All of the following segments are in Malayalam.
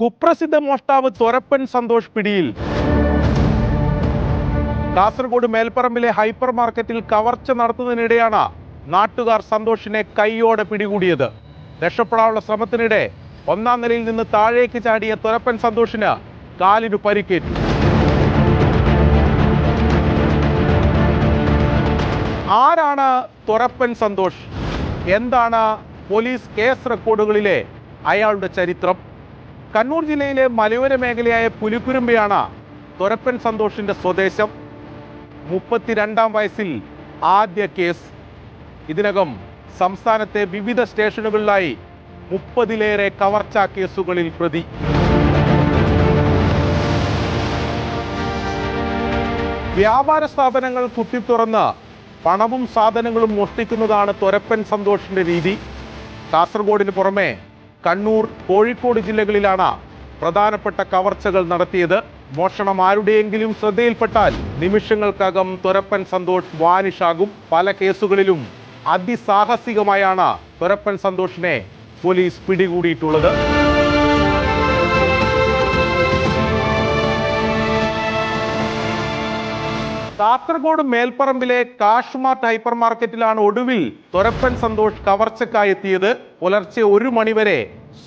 കുപ്രസിദ്ധ മോഷ്ടാവ് തൊരപ്പൻ സന്തോഷ് പിടിയിൽ. കാസർഗോഡ് മേൽപ്പറമ്പിലെ ഹൈപ്പർ മാർക്കറ്റിൽ കവർച്ച നടത്തുന്നതിനിടെയാണ് നാട്ടുകാർ സന്തോഷിനെ കൈയോടെ പിടികൂടിയത്. രക്ഷപ്പെടാനുള്ള ശ്രമത്തിനിടെ ഒന്നാം നിലയിൽ നിന്ന് താഴേക്ക് ചാടിയ തൊരപ്പൻ സന്തോഷിന് കാലിനു പരിക്കേറ്റു. ആരാണ് തൊരപ്പൻ സന്തോഷ്? എന്താണ് പോലീസ് കേസ് റെക്കോർഡുകളിലെ അയാളുടെ ചരിത്രം? കണ്ണൂർ ജില്ലയിലെ മലയോര മേഖലയായ പുലിക്കുരുമ്പയാണ് തൊരപ്പൻ സന്തോഷിന്റെ സ്വദേശം. മുപ്പത്തിരണ്ടാം വയസ്സിൽ ആദ്യ കേസ്. ഇതിനകം സംസ്ഥാനത്തെ വിവിധ സ്റ്റേഷനുകളിലായി മുപ്പതിലേറെ കവർച്ചാ കേസുകളിൽ പ്രതി. വ്യാപാര സ്ഥാപനങ്ങൾ കുത്തിത്തുറന്ന് പണവും സാധനങ്ങളും മോഷ്ടിക്കുന്നതാണ് തൊരപ്പൻ സന്തോഷിന്റെ രീതി. കാസർഗോഡിന് പുറമെ കണ്ണൂർ കോഴിക്കോട് ജില്ലകളിലാണ് പ്രധാനപ്പെട്ട കവർച്ചകൾ നടത്തിയത്. മോഷണം ആരുടെയെങ്കിലും ശ്രദ്ധയിൽപ്പെട്ടാൽ നിമിഷങ്ങൾക്കകം തൊരപ്പൻ സന്തോഷ് വാനിഷാകും പല കേസുകളിലും. അതിസാഹസികമായാണ് തൊരപ്പൻ സന്തോഷിനെ പോലീസ് പിടികൂടിയിട്ടുള്ളത്. കാസർഗോഡ് മേൽപ്പറമ്പിലെ കാഷ്മാർട്ട് ഹൈപ്പർ മാർക്കറ്റിലാണ് ഒടുവിൽ തൊരപ്പൻ സന്തോഷ് കവർച്ചക്കായി എത്തിയത്. പുലർച്ചെ ഒരു മണിവരെ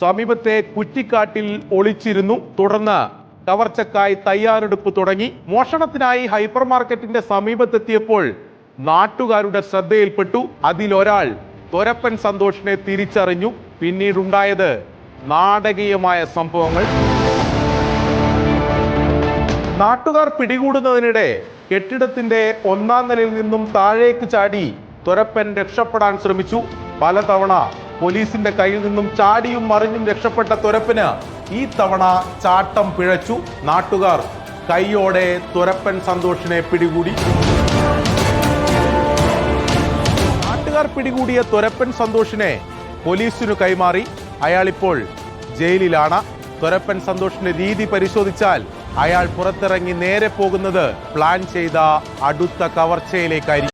സമീപത്തെ കുറ്റിക്കാട്ടിൽ ഒളിച്ചിരുന്നു. തുടർന്ന് കവർച്ചക്കായി തയ്യാറെടുപ്പ് തുടങ്ങി. മോഷണത്തിനായി ഹൈപ്പർ മാർക്കറ്റിന്റെ സമീപത്തെത്തിയപ്പോൾ നാട്ടുകാരുടെ ശ്രദ്ധയിൽപ്പെട്ടു. അതിലൊരാൾ തൊരപ്പൻ സന്തോഷിനെ തിരിച്ചറിഞ്ഞു. പിന്നീടുണ്ടായത് നാടകീയമായ സംഭവങ്ങൾ. നാട്ടുകാർ പിടികൂടുന്നതിനിടെ കെട്ടിടത്തിന്റെ ഒന്നാം നിലയിൽ നിന്നും താഴേക്ക് ചാടി തൊരപ്പൻ രക്ഷപ്പെടാൻ ശ്രമിച്ചു. പലതവണ പോലീസിന്റെ കയ്യിൽ നിന്നും ചാടിയും മറിഞ്ഞും രക്ഷപ്പെട്ട തുരപ്പന് ഈ തവണ ചാട്ടം പിഴച്ചു. നാട്ടുകാർ കൈയോടെ തൊരപ്പൻ സന്തോഷിനെ പിടികൂടി. നാട്ടുകാർ പിടികൂടിയ തൊരപ്പൻ സന്തോഷിനെ പോലീസിനു കൈമാറി. അയാളിപ്പോൾ ജയിലിലാണ്. തൊരപ്പൻ സന്തോഷിന്റെ രീതി പരിശോധിച്ചാൽ അയാൾ പുറത്തിറങ്ങി നേരെ പോകുന്നത് പ്ലാൻ ചെയ്ത അടുത്ത കവർച്ചയിലേക്കായിരിക്കും.